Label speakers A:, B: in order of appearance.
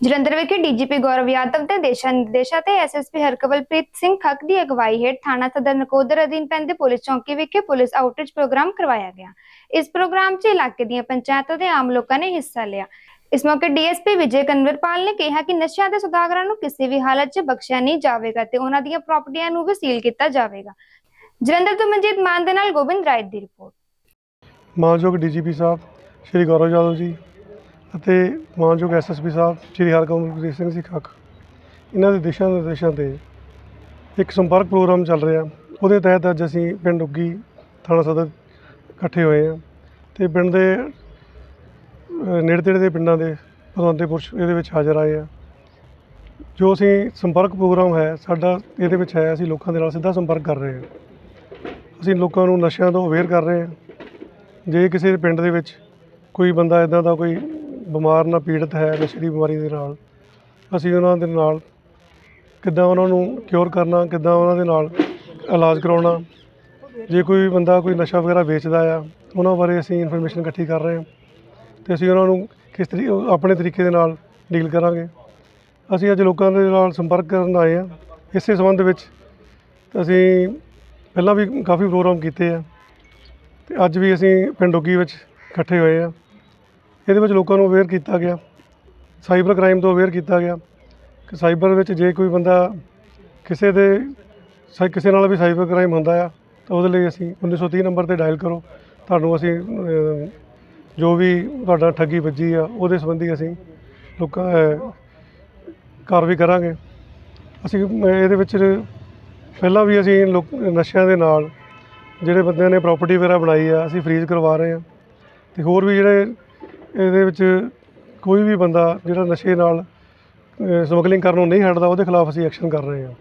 A: ਜਲੰਧਰ ਵਿਖੇ ਡੀਜੀਪੀ ਗੌਰਵ ਯਾਦਵ ਦੇ ਦੇਸ਼ਾਂ ਨਿਰਦੇਸ਼ਾਂ ਤੇ ਐਸਐਸਪੀ ਹਰਕਵਲਪ੍ਰੀਤ ਸਿੰਘ ਖੱਕ ਦੀ ਅਗਵਾਈ ਹੇਠ ਥਾਣਾ ਸਦਰ ਨਕੋਦਰ ਅਧੀਨ ਪੈਂਦੇ ਪੁਲਿਸ ਚੌਕੀ ਵਿਖੇ ਪੁਲਿਸ ਆਊਟਰੀਚ ਪ੍ਰੋਗਰਾਮ ਕਰਵਾਇਆ ਗਿਆ। ਇਸ ਪ੍ਰੋਗਰਾਮ 'ਚ ਇਲਾਕੇ ਦੀਆਂ ਪੰਚਾਇਤਾਂ ਦੇ ਆਮ ਲੋਕਾਂ ਨੇ ਹਿੱਸਾ ਲਿਆ। ਇਸ ਮੌਕੇ ਡੀਐਸਪੀ ਵਿਜੇ ਕਨਵਰਪਾਲ ਨੇ ਕਿਹਾ ਕਿ ਨਸ਼ਿਆਂ ਦੇ ਸੁਦਾਗਰਾਂ ਨੂੰ ਕਿਸੇ ਵੀ ਹਾਲਤ 'ਚ ਬਖਸ਼ਿਆ ਨਹੀਂ ਜਾਵੇਗਾ ਤੇ ਉਹਨਾਂ ਦੀਆਂ ਪ੍ਰਾਪਰਟੀਆਂ ਨੂੰ ਵੀ ਸੀਲ ਕੀਤਾ ਜਾਵੇਗਾ। ਜਲੰਧਰ ਤੋਂ ਮਨਜੀਤ ਮਾਨ ਦੇ ਨਾਲ ਗੋਬਿੰਦ ਰਾਏ ਦੀ ਰਿਪੋਰਟ।
B: ਮਾਨਯੋਗ ਡੀਜੀਪੀ ਸਾਹਿਬ, ਸ਼੍ਰੀ ਗੌਰਵ ਯਾਦਵ ਜੀ ਅਤੇ ਮਾਨਯੋਗ ਐਸਐਸਪੀ ਸਾਹਿਬ, ਸ਼੍ਰੀ ਹਰਕਮਲਪ੍ਰੀਤ ਸਿੰਘ ਜੀ ਖੱਕ ਇਹਨਾਂ ਦੇ ਦਿਸ਼ਾ ਨਿਰਦੇਸ਼ਾਂ ਤੇ ਇੱਕ ਸੰਪਰਕ ਪ੍ਰੋਗਰਾਮ ਚੱਲ ਰਿਹਾ। ਉਹਦੇ ਤਹਿਤ ਅੱਜ ਅਸੀਂ ਪਿੰਡ ਉੱਗੀ ਥਾਣਾ ਸਦਰ ਇਕੱਠੇ ਹੋਏ ਹਾਂ ਤੇ ਪਿੰਡ ਦੇ ਨੇੜੇ ਤੇੜੇ ਦੇ ਪਿੰਡਾਂ ਦੇ ਪਤਵੰਤੇ ਪੁਰਸ਼ ਇਹਦੇ ਵਿੱਚ ਹਾਜ਼ਰ ਆਏ ਆ ਜੋ ਅਸੀਂ ਸੰਪਰਕ ਪ੍ਰੋਗਰਾਮ ਹੈ, ਸਾਡਾ ਇਹਦੇ ਵਿੱਚ ਹੈ, ਅਸੀਂ ਲੋਕਾਂ ਦੇ ਨਾਲ ਸਿੱਧਾ ਸੰਪਰਕ ਕਰ ਰਹੇ ਹਾਂ। ਅਸੀਂ ਲੋਕਾਂ ਨੂੰ ਨਸ਼ਿਆਂ ਤੋਂ ਅਵੇਅਰ ਕਰ ਰਹੇ ਹਾਂ। ਜੇ ਕਿਸੇ ਪਿੰਡ ਦੇ ਵਿੱਚ ਕੋਈ ਬੰਦਾ ਇਦਾਂ ਦਾ ਕੋਈ ਬਿਮਾਰ ਨਾਲ ਪੀੜਤ ਹੈ ਨਸ਼ੇ ਦੀ ਬਿਮਾਰੀ ਦੇ ਨਾਲ। ਅਸੀਂ ਉਹਨਾਂ ਦੇ ਨਾਲ ਕਿੱਦਾਂ ਉਹਨਾਂ ਨੂੰ ਕਿਉਰ ਕਰਨਾ, ਕਿੱਦਾਂ ਉਹਨਾਂ ਦੇ ਨਾਲ ਇਲਾਜ ਕਰਾਉਣਾ। ਜੇ ਕੋਈ ਬੰਦਾ ਕੋਈ ਨਸ਼ਾ ਵਗੈਰਾ ਵੇਚਦਾ ਆ, ਉਹਨਾਂ ਬਾਰੇ ਅਸੀਂ ਇਨਫੋਰਮੇਸ਼ਨ ਇਕੱਠੀ ਕਰ ਰਹੇ ਹਾਂ ਤੇ ਅਸੀਂ ਉਹਨਾਂ ਨੂੰ ਕਿਸ ਤਰੀਕੇ ਆਪਣੇ ਤਰੀਕੇ ਦੇ ਨਾਲ ਡੀਲ ਕਰਾਂਗੇ। ਅਸੀਂ ਅੱਜ ਲੋਕਾਂ ਦੇ ਨਾਲ ਸੰਪਰਕ ਕਰਨ ਆਏ ਹਾਂ। ਇਸੇ ਸੰਬੰਧ ਵਿੱਚ ਅਸੀਂ ਪਹਿਲਾਂ ਵੀ ਕਾਫੀ ਪ੍ਰੋਗਰਾਮ ਕੀਤੇ ਆ ਤੇ ਅੱਜ ਵੀ ਅਸੀਂ ਪਿੰਡ ਉੱਗੀ ਵਿੱਚ ਇਕੱਠੇ ਹੋਏ ਆ ਇਹਦੇ ਵਿੱਚ ਲੋਕਾਂ ਨੂੰ ਅਵੇਅਰ ਕੀਤਾ ਗਿਆ। ਸਾਈਬਰ ਕ੍ਰਾਈਮ ਤੋਂ ਅਵੇਅਰ ਕੀਤਾ ਗਿਆ ਕਿ ਸਾਈਬਰ ਵਿੱਚ ਜੇ ਕੋਈ ਬੰਦਾ ਕਿਸੇ ਦੇ ਸਾ- ਕਿਸੇ ਨਾਲ ਵੀ ਸਾਈਬਰ ਕ੍ਰਾਈਮ ਹੁੰਦਾ ਆ ਤਾਂ ਉਹਦੇ ਲਈ ਅਸੀਂ 1930 ਨੰਬਰ ਤੇ ਡਾਇਲ ਕਰੋ। ਤੁਹਾਨੂੰ ਅਸੀਂ ਅਹ, ਜੋ ਵੀ ਤੁਹਾਡਾ ਠੱਗੀ ਵੱਜੀ ਆ ਉਹਦੇ ਸੰਬੰਧੀ ਅਸੀਂ ਲੋਕਾਂ ਅਹ, ਕਾਰਵਾਈ ਕਰਾਂਗੇ। ਅਸੀਂ ਅਹ, ਇਹਦੇ ਵਿੱਚ ਪਹਿਲਾਂ ਵੀ ਅਸੀਂ ਲੋਕ ਨਸ਼ਿਆਂ ਦੇ ਨਾਲ ਜਿਹੜੇ ਬੰਦਿਆਂ ਨੇ ਪ੍ਰਾਪਰਟੀ ਵਗੈਰਾ ਬਣਾਈ ਆ ਅਸੀਂ ਫ੍ਰੀਜ਼ ਕਰਵਾ ਰਹੇ ਹਾਂ ਤੇ ਹੋਰ ਵੀ ਜਿਹੜੇ ਇਹਦੇ ਵਿੱਚ ਕੋਈ ਵੀ ਬੰਦਾ ਜਿਹੜਾ ਨਸ਼ੇ ਨਾਲ ਸਮਗਲਿੰਗ ਕਰਨ ਨੂੰ ਨਹੀਂ ਹਟਦਾ, ਉਹਦੇ ਖਿਲਾਫ ਅਸੀਂ ਐਕਸ਼ਨ ਕਰ ਰਹੇ ਹਾਂ।